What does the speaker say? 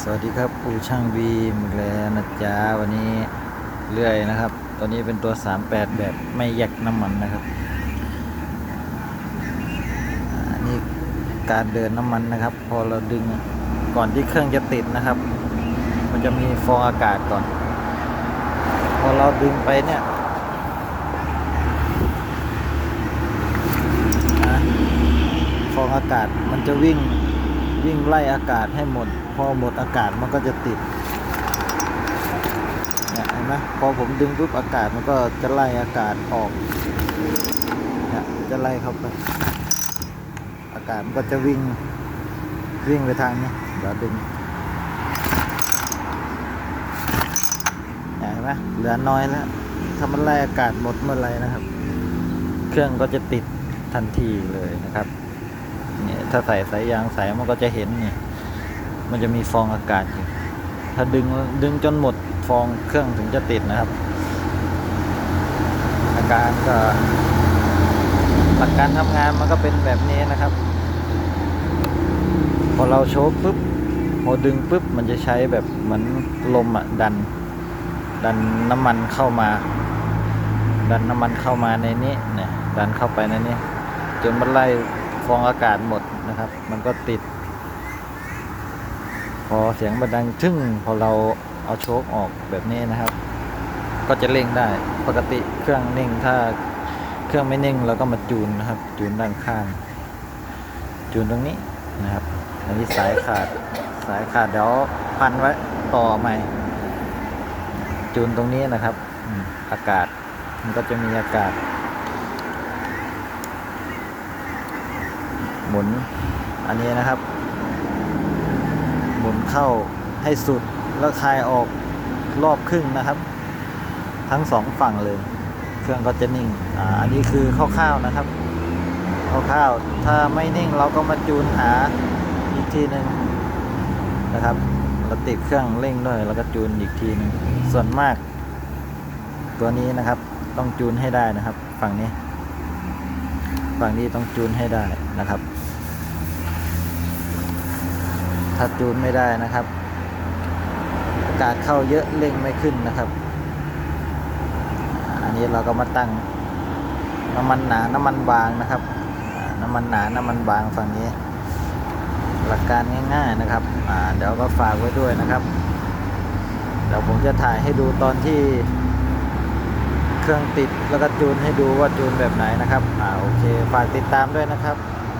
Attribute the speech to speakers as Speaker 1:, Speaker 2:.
Speaker 1: สวัสดีครับอูช่างบีมอีกแล้วนะจ๊ะวันนี้เรื่อยนะครับตัวนี้เป็นตัว 38 แบบไม่แยกน้ำมันนะครับอ่านี่การเดินน้ำมันนะครับ พอเราดึงก่อนที่เครื่องจะติดนะครับ มันจะมีฟองอากาศก่อน พอเราดึงไปเนี่ยฟองอากาศมันจะวิ่ง วิ่งไล่อากาศให้หมด พอหมดอากาศมันก็จะติดเนี่ยเห็นไหมพอผมดึงปุ๊บอากาศมันก็จะไล่อากาศออกเนี่ยจะไล่เข้าไป อากาศมันก็จะวิ่งวิ่งไปทางนี้เดี๋ยวดึงเนี่ยเห็นไหมเหลือน้อยแล้วถ้ามันไล่อากาศหมดเมื่อไรนะครับ เครื่องก็จะติดทันทีเลยนะครับ เนี่ยถ้าใส่สายยางใส่มันก็จะเห็นเนี่ย มันจะมีฟองอากาศอยู่ถ้าดึงดึงจนหมดฟองเครื่องถึงจะติดนะครับ อาการก็หลักการทำงานมันก็เป็นแบบนี้นะครับ พอเราโชกปุ๊บพอดึงปุ๊บมันจะใช้แบบเหมือนลมอะดัน ดันน้ำมันเข้ามา ดันน้ำมันเข้ามาในนี้เนี่ยดันเข้าไปในนี้จนมันไล่ ฟองอากาศหมดนะครับ มันก็ติด พอเสียงมันดังทึ่งพอเราเอาโชคออกแบบนี้นะครับ ก็จะเร่งได้ปกติเครื่องนิ่งถ้าเครื่องไม่นิ่งเราก็มาจูนนะครับ จูนด้านข้าง จูนตรงนี้นะครับ อันนี้สายขาดสายขาดเดี๋ยวพันไว้ต่อใหม่ จูนตรงนี้นะครับอากาศมันก็จะมีอากาศ หมุนอันนี้นะครับ หมุนเข้าให้สุดแล้วคลายออกรอบครึ่งนะครับ ทั้งสองฝั่งเลย เครื่องก็จะนิ่งอ่าอันนี้คือคร่าวๆนะครับคร่าวๆถ้าไม่นิ่งเราก็มาจูนหาอีกทีหนึ่งนะครับเราติดเครื่องเร่งด้วยแล้วก็จูนอีกทีหนึงส่วนมาก ตัวนี้นะครับต้องจูนให้ได้นะครับ ฝั่งนี้ ฝั่งนี้ต้องจูนให้ได้นะครับ ถ้าจูนไม่ได้นะครับ อากาศเข้าเยอะเร่งไม่ขึ้นนะครับ อันนี้เราก็มาตั้งน้ำมันหนา น้ำมันบางนะครับ น้ำมันหนา น้ำมันบางฝั่งนี้ หลักการง่าย ๆนะครับเดี๋ยวก็ฝากไว้ด้วยนะครับ เดี๋ยวผมจะถ่ายให้ดูตอนที่เครื่องติดแล้วก็จูนให้ดูว่าจูนแบบไหนนะครับ อ่าโอเค ฝากติดตามด้วยนะครับ